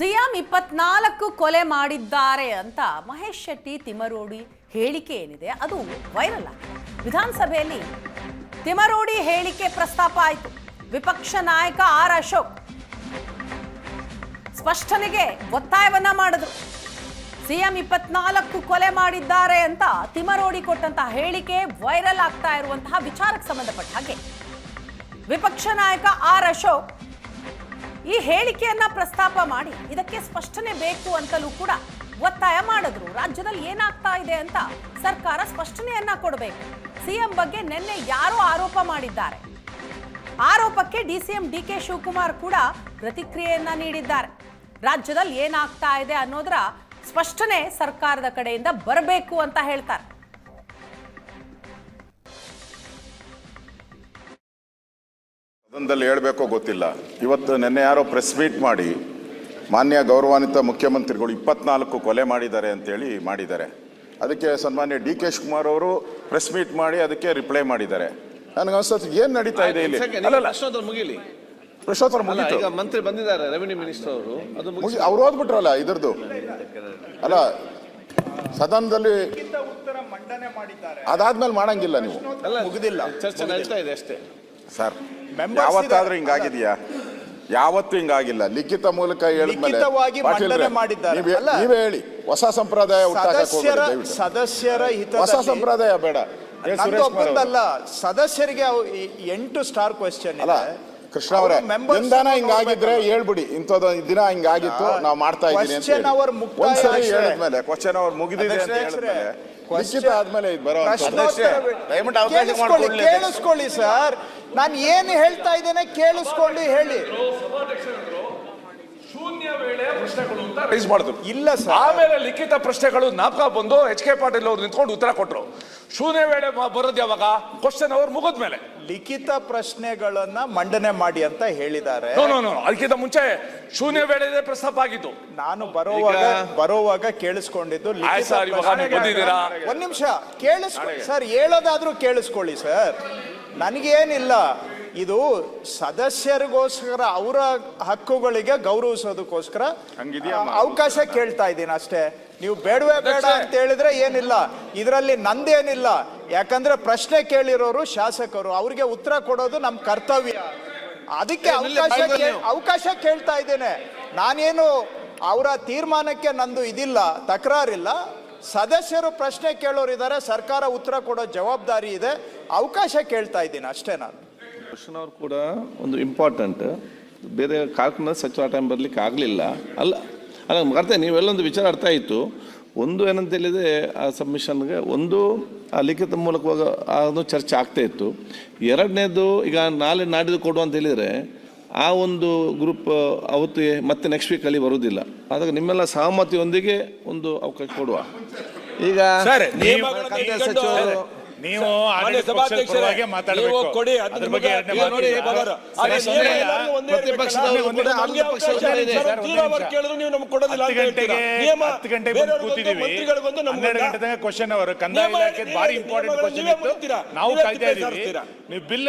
CM ಇಪ್ಪತ್ನಾಲ್ಕು ಕೊಲೆ ಮಾಡಿದ್ದಾರೆ ಅಂತ ಮಹೇಶ್ ಶೆಟ್ಟಿ ತಿಮರೋಡಿ ಹೇಳಿಕೆ ಏನಿದೆ, ಅದು ವೈರಲ್ ಆಗಿದೆ. ವಿಧಾನಸಭೆಯಲ್ಲಿ ತಿಮರೋಡಿ ಹೇಳಿಕೆ ಪ್ರಸ್ತಾಪ ಆಯಿತು. ವಿಪಕ್ಷ ನಾಯಕ ಆರ್ ಅಶೋಕ್ ಸ್ಪಷ್ಟನೆಗೆ ಒತ್ತಾಯವನ್ನ ಮಾಡಿದ್ರು. ಸಿಎಂ ಇಪ್ಪತ್ನಾಲ್ಕು ಕೊಲೆ ಮಾಡಿದ್ದಾರೆ ಅಂತ ತಿಮರೋಡಿ ಕೊಟ್ಟಂತಹ ಹೇಳಿಕೆ ವೈರಲ್ ಆಗ್ತಾ ಇರುವಂತಹ ವಿಚಾರಕ್ಕೆ ಸಂಬಂಧಪಟ್ಟ ಹಾಗೆ. ವಿಪಕ್ಷ ನಾಯಕ ಆರ್ ಅಶೋಕ್ ಈ ಹೇಳಿಕೆಯನ್ನ ಪ್ರಸ್ತಾಪ ಮಾಡಿ ಇದಕ್ಕೆ ಸ್ಪಷ್ಟನೆ ಬೇಕು ಅಂತಲೂ ಕೂಡ ಒತ್ತಾಯ ಮಾಡಿದ್ರು. ರಾಜ್ಯದಲ್ಲಿ ಏನಾಗ್ತಾ ಇದೆ ಅಂತ ಸರ್ಕಾರ ಸ್ಪಷ್ಟನೆಯನ್ನ ಕೊಡಬೇಕು. ಸಿಎಂ ಬಗ್ಗೆ ನಿನ್ನೆ ಯಾರೋ ಆರೋಪ ಮಾಡಿದ್ದಾರೆ. ಆರೋಪಕ್ಕೆ ಡಿಸಿಎಂ ಡಿ ಕೆ ಶಿವಕುಮಾರ್ ಕೂಡ ಪ್ರತಿಕ್ರಿಯೆಯನ್ನ ನೀಡಿದ್ದಾರೆ. ರಾಜ್ಯದಲ್ಲಿ ಏನಾಗ್ತಾ ಇದೆ ಅನ್ನೋದರ ಸ್ಪಷ್ಟನೆ ಸರ್ಕಾರದ ಕಡೆಯಿಂದ ಬರಬೇಕು ಅಂತ ಹೇಳ್ತಾರೆ. ಸದನದಲ್ಲಿ ಹೇಳಬೇಕೋ ಗೊತ್ತಿಲ್ಲ. ಇವತ್ತು ನಿನ್ನೆ ಯಾರೋ ಪ್ರೆಸ್ ಮೀಟ್ ಮಾಡಿ ಮಾನ್ಯ ಗೌರವಾನ್ವಿತ ಮುಖ್ಯಮಂತ್ರಿಗಳು ಇಪ್ಪತ್ನಾಲ್ಕು ಕೊಲೆ ಮಾಡಿದ್ದಾರೆ ಅಂತೇಳಿ ಮಾಡಿದ್ದಾರೆ. ಅದಕ್ಕೆ ಸನ್ಮಾನ್ಯ ಡಿ ಕೆ ಶಿವಕುಮಾರ್ ಅವರು ಪ್ರೆಸ್ ಮೀಟ್ ಮಾಡಿ ಅದಕ್ಕೆ ರಿಪ್ಲೈ ಮಾಡಿದ್ದಾರೆ. ನನಗೆ ಅನ್ಸುತ್ತೆ ಏನು ನಡೀತಾ ಇದೆ ಇಲ್ಲಿ? ಅಲ್ಲಲ್ಲ. ಪ್ರಶ್ನೋತ್ತರ ಮುಗಿಲಿ. ಪ್ರಶ್ನೋತ್ತರ ಮುಗಿತು. ಈಗ ಮಂತ್ರಿ ಬಂದಿದ್ದಾರೆ ರೆವಿನ್ಯೂ ಮಿನಿಸ್ಟರ್ ಅವರು. ಅದು ಮುಗಿಸಿ. ಮುಗಿ ಅವ್ರು ಓದ್ಬಿಟ್ರಲ್ಲ ಇದ್ರದ್ದು? ಅಲ್ಲ ಸದನದಲ್ಲಿ ಅದಾದ್ಮೇಲೆ ಮಾಡಂಗಿಲ್ಲ ನೀವು. ಮುಗಿದಿಲ್ಲ. ಚರ್ಚೆ ನಡೀತಾ ಇದೆ ಅಷ್ಟೇ. ಸರ್ ಯಾವತ್ತಾದ್ರೂ. ಹಿಂಗಾಗಿದೆಯಾ ಯಾವತ್ತು ಹಿಂಗಾಗಿಲ್ಲ. ಲಿಖಿತ ಮೂಲಕ. ನೀವೇ-. ಹೇಳಿ. ಹೊಸ ಸಂಪ್ರದಾಯ ಸದಸ್ಯರ ಹಿತ ಸದಸ್ಯರ ಹೊಸ ಸಂಪ್ರದಾಯ ಬೇಡ. ಒಪ್ಪಂದಲ್ಲ. ಸದಸ್ಯರಿಗೆ ಎಂಟು ಸ್ಟಾರ್ ಕ್ವಶನ್ ಅಲ್ಲ ಕೃಷ್ಣ ಅವರೇ ಎಂದಾನ ಹಿಂಗಾಗಿದ್ರೆ ಹೇಳ್ಬಿಡಿ. ಇಂಥದ್ದು ದಿನ ಹಿಂಗಾಗಿತ್ತು ನಾವು ಮಾಡ್ತಾ ಇದ್ದೀನಿ ಅಂತ ಅವರ್ ಮುಕ್ತಾಯ. ಹೇಳಿದ್ಮೇಲೆ ಕ್ವಶನ್ ಅವರ್ ಮುಗಿದಿದೆ ಅಂತ ಹೇಳಿದ್ಮೇಲೆ ಆದ್ಮೇಲೆ ಇದು ಬರೋ ದಯವಿಟ್ಟು ಅವಕಾಶ ಕೇಳಿಸ್ಕೊಳ್ಳಿ ಸರ್. ನಾನು ಏನು ಹೇಳ್ತಾ ಇದ್ದೇನೆ ಕೇಳಿಸ್ಕೊಂಡು ಹೇಳಿ. ಶೂನ್ಯ ವೇಳೆ ಪ್ರಶ್ನೆಗಳು ಅಂತ ರೈಸ್ ಮಾಡಿದ್ರು. ಇಲ್ಲ ಸರ್. ಆಮೇಲೆ ಲಿಖಿತ ಪ್ರಶ್ನೆಗಳು ನಾಪಕ ಬಂದು ಎಚ್ ಕೆ ಪಾಟೀಲ್ ಅವರು ನಿಂತ್ಕೊಂಡು ಉತ್ತರ ಕೊಟ್ರು. ಶೂನ್ಯ ವೇಳೆ ಬರೋದು ಯಾವಾಗ? ಕ್ವಶನ್ ಅವ್ರು ಮುಗಿದ್ಮೇಲೆ ಲಿಖಿತ ಪ್ರಶ್ನೆಗಳನ್ನ ಮಂಡನೆ ಮಾಡಿ ಅಂತ ಹೇಳಿದ್ದಾರೆ. ನೋ ನೋ ನೋ ಅದಕ್ಕಿಂತ ಮುಂಚೆ ಶೂನ್ಯ ವೇಳೆ ಪ್ರಸ್ತಾಪ ಆಗಿತ್ತು ನಾನು ಬರೋವಾಗ ಬರೋವಾಗ ಕೇಳಿಸ್ಕೊಂಡಿದ್ದು? ಒಂದ್ ನಿಮಿಷ ಕೇಳಿಸ್ಕೊಳ್ಳಿ ಸರ್ ಹೇಳೋದಾದ್ರೂ ಕೇಳಿಸ್ಕೊಳ್ಳಿ ಸರ್. ನನಗೇನಿಲ್ಲ. ಇದು ಸದಸ್ಯರಿಗೋಸ್ಕರ ಅವರ ಹಕ್ಕುಗಳಿಗೆ ಗೌರವಿಸೋದಕ್ಕೋಸ್ಕರ ಅವಕಾಶ ಕೇಳ್ತಾ ಇದ್ದೀನಿ ಅಷ್ಟೇ. ನೀವು ಬೇಡವೇ ಬೇಡ ಅಂತ ಹೇಳಿದ್ರೆ ಏನಿಲ್ಲ. ಇದರಲ್ಲಿ ನಂದೇನಿಲ್ಲ. ಯಾಕಂದ್ರೆ ಪ್ರಶ್ನೆ ಕೇಳಿರೋರು ಶಾಸಕರು. ಅವ್ರಿಗೆ ಉತ್ತರ ಕೊಡೋದು ನಮ್ಮ ಕರ್ತವ್ಯ. ಅದಕ್ಕೆ ಅವಕಾಶ ಅವಕಾಶ ಕೇಳ್ತಾ ಇದ್ದೇನೆ. ನಾನೇನು ಅವರ ತೀರ್ಮಾನಕ್ಕೆ ನಂದು ಇದಿಲ್ಲ ತಕರಾರಿಲ್ಲ. ಸದಸ್ಯರು ಪ್ರಶ್ನೆ ಕೇಳೋರು ಇದ್ದಾರೆ ಸರ್ಕಾರ ಉತ್ತರ ಕೊಡೋ ಜವಾಬ್ದಾರಿ ಇದೆ, ಅವಕಾಶ ಕೇಳ್ತಾ ಇದ್ದೀನಿ, ಅಷ್ಟೇ ನಾನು. ಕೃಷ್ಣ ಅವ್ರು ಕೂಡ ಒಂದು ಇಂಪಾರ್ಟೆಂಟ್ ಬೇರೆ ಕಾರ್ಯಕ್ರಮ ಸಚಿವ ಟೈಮ್ ಬರಲಿಕ್ಕೆ ಆಗಲಿಲ್ಲ. ಅಲ್ಲ ಅಲ್ಲ ಅರ್ಥ ನೀವೆಲ್ಲೊಂದು ವಿಚಾರ ಅರ್ಥ ಆಯಿತು. ಒಂದು ಏನಂತ ಹೇಳಿದರೆ, ಆ ಸಬ್ಮಿಷನ್ಗೆ ಒಂದು, ಆ ಲಿಖಿತ ಮೂಲಕವಾಗ ಅದು ಚರ್ಚೆ ಆಗ್ತಾ ಇತ್ತು. ಎರಡನೇದು, ಈಗ ನಾಳೆ ನಾಡಿದ್ದು ಕೊಡು ಅಂತ ಹೇಳಿದರೆ ಆ ಒಂದು ಗ್ರೂಪ್ ಅವತ್ತು ಮತ್ತೆ ನೆಕ್ಸ್ಟ್ ವೀಕ್ ಅಲ್ಲಿ ಬರುವುದಿಲ್ಲ ಅದಕ್ಕೆ ನಿಮ್ಮೆಲ್ಲ ಸಹಮತಿಯೊಂದಿಗೆ ಒಂದು ಅವಕಾಶ ಕೊಡುವ. ಈಗ ಸರ್, ನೀವು ಕ್ವಶನ್ ಅವರು ಕಂದಾಯ ಭಾರಿ ಇಂಪಾರ್ಟೆಂಟ್ ಕ್ವಶನ್ ನೀವೇ ಕಾಯ್ತಾ ಇದೀವಿ ನೀವು ಬಿಲ್